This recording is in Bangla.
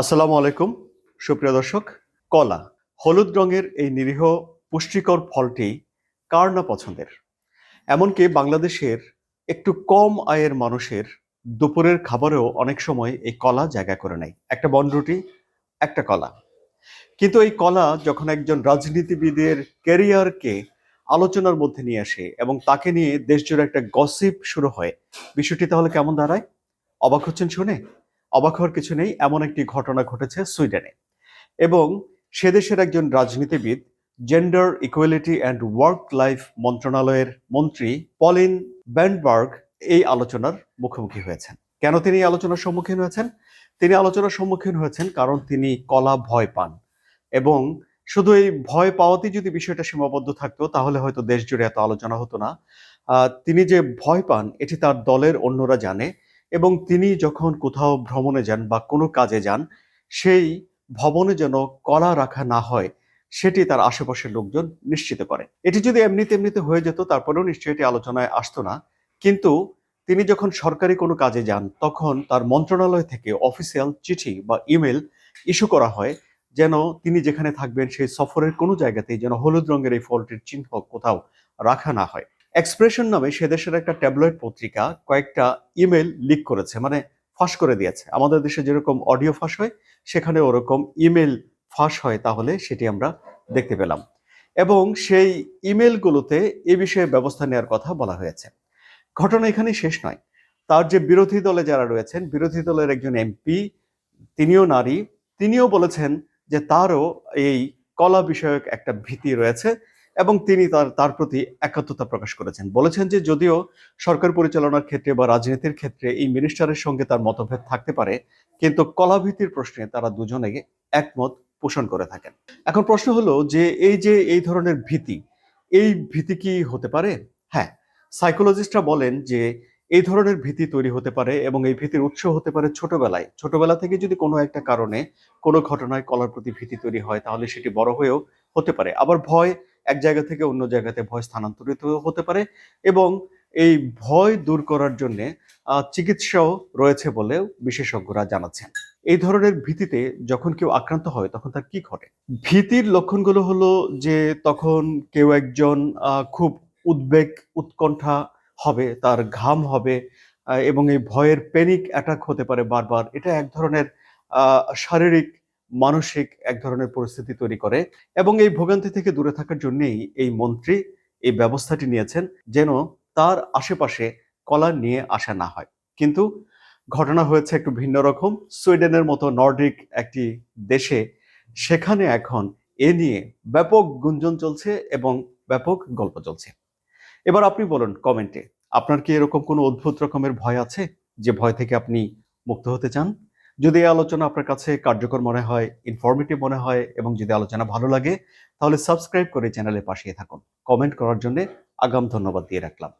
আসসালামু আলাইকুম, সুপ্রিয় দর্শক। কলা, হলুদ রঙের এই নিরীহ, পুষ্টিকর ফলটি কার না পছন্দের? এমনকি বাংলাদেশের একটু কম আয়ের মানুষের দুপুরের খাবারেও অনেক সময় এই কলা জায়গা করে নেয়। একটা বনরুটি একটা কলা। কিন্তু এই কলা যখন একজন রাজনীতিবিদের ক্যারিয়ারকে আলোচনার মধ্যে নিয়ে আসে এবং তাকে নিয়ে দেশজুড়ে একটা গসিপ শুরু হয়, বিষয়টি তাহলে কেমন দাঁড়ায়? অবাক হচ্ছেন শুনে? অবাক হওয়ার কিছু নেই, এমন একটি ঘটনা ঘটেছে সুইডেনে। এবং সে দেশের একজন রাজনীতিবিদ gender equality and work life মন্ত্রণালয়ের মন্ত্রী পলিন ব্যান্ডবার্গ এই আলোচনার মুখোমুখি হয়েছেন। কেন তিনি এই আলোচনার সম্মুখীন হয়েছেন? তিনি আলোচনার সম্মুখীন হয়েছেন কারণ তিনি কলা ভয় পান। এবং শুধু এই ভয় পাওয়াতেই যদি বিষয়টা সীমাবদ্ধ থাকতো, তাহলে হয়তো দেশ জুড়ে এত আলোচনা হতো না। তিনি যে ভয় পান, এটি তার দলের অন্যরা জানে। এবং তিনি যখন কোথাও ভ্রমণে যান বা কোনো কাজে যান, সেই ভবনে যেন কলা রাখা না হয়, সেটি তার আশেপাশের লোকজন নিশ্চিত করে। এটি যদি এমনিতে এমনিতে হয়ে যেত, তারপরেও নিশ্চয়ই এটি আলোচনায় আসতো না। কিন্তু তিনি যখন সরকারি কোনো কাজে যান, তখন তার মন্ত্রণালয় থেকে অফিসিয়াল চিঠি বা ইমেল ইস্যু করা হয়, যেন তিনি যেখানে থাকবেন, সেই সফরের কোনো জায়গাতেই যেন হলুদ রঙের এই ফলটির চিহ্ন কোথাও রাখা না হয়। এক্সপ্রেশন নামে সে দেশের একটা ট্যাবলয়েড পত্রিকা কয়েকটা ইমেল লিক করেছে মানে ফাঁস করে দিয়েছে। আমাদের দেশে যেরকম অডিও ফাঁস হয়, সেখানে ওরকম ইমেল ফাঁস হয় তাহলে সেটি আমরা দেখতে পেলাম। এবং সেই ইমেলগুলোতে এ বিষয়ে ব্যবস্থা নেওয়ার কথা বলা হয়েছে। ঘটনা এখানে শেষ নয়। তার যে বিরোধী দলে যারা রয়েছেন, বিরোধী দলের একজন এমপি, তিনিও নারী, তিনিও বলেছেন যে তারও এই কলা বিষয়ক একটা ভীতি রয়েছে। এবং তিনি তার তার প্রতি একাত্মতা প্রকাশ করেছেন। বলেছেন যে যদিও সরকার পরিচালনার ক্ষেত্রে বা রাজনীতির ক্ষেত্রে এই মিনিস্টারের সঙ্গে তার মতভেদ থাকতে পারে, কিন্তু কলাভীতির প্রশ্নে তারা দুজনে একমত পোষণ করে থাকেন। এখন প্রশ্ন হলো যে এই যে এই ধরনের ভীতি, এই ভীতি কি হতে পারে? হ্যাঁ সাইকোলজিস্টরা বলেন যে এই ধরনের ভীতি তৈরি হতে পারে এবং এই ভীতির উৎস হতে পারে ছোটবেলায়। ছোটবেলা থেকে যদি কোনো একটা কারণে কোনো ঘটনায় কলার প্রতি ভীতি তৈরি হয়, তাহলে সেটি বড় হয়েও হতে পারে। আবার ভয় এক জায়গা থেকে অন্য জায়গাতে ভয় স্থানান্তরিত হতে পারে এবং এই ভয় দূর করার জন্যে চিকিৎসাও রয়েছে বলেও বিশেষজ্ঞরা জানাচ্ছেন। এই ধরনের ভীতিতে যখন কেউ আক্রান্ত হয়, তখন তার কি ঘটে? ভীতির লক্ষণগুলো হলো যে, তখন কেউ একজন খুব উদ্বেগ, উৎকণ্ঠা হবে, তার ঘাম হবে এবং এই ভয়ের প্যানিক অ্যাটাক হতে পারে বারবার। এটা এক ধরনের শারীরিক মানসিক এক ধরনের পরিস্থিতি তৈরি করে এবং এই ভোগান্তি থেকে দূরে থাকার জন্যই এই মন্ত্রী এই ব্যবস্থাটি নিয়েছেন যেন তার আশেপাশে কলা নিয়ে আসা না হয়। কিন্তু ঘটনা হয়েছে একটু ভিন্ন রকম। সুইডেনের মতো নর্ডিক একটি দেশে সেখানে এখন এ নিয়ে ব্যাপক গুঞ্জন চলছে এবং ব্যাপক গল্প চলছে। এবার আপনি বলুন কমেন্টে, আপনার কি এরকম কোনো অদ্ভুত রকমের ভয় আছে? যে ভয় থেকে আপনি মুক্ত হতে চান? যদি এই আলোচনা আপনার কাছে কার্যকর মনে হয় ইনফরমেটিভ মনে হয় এবং যদি আলোচনা ভালো লাগে, তাহলে সাবস্ক্রাইব করে চ্যানেলে পাশিয়ে থাকুন। কমেন্ট করার জন্য আগাম ধন্যবাদ দিয়ে রাখলাম।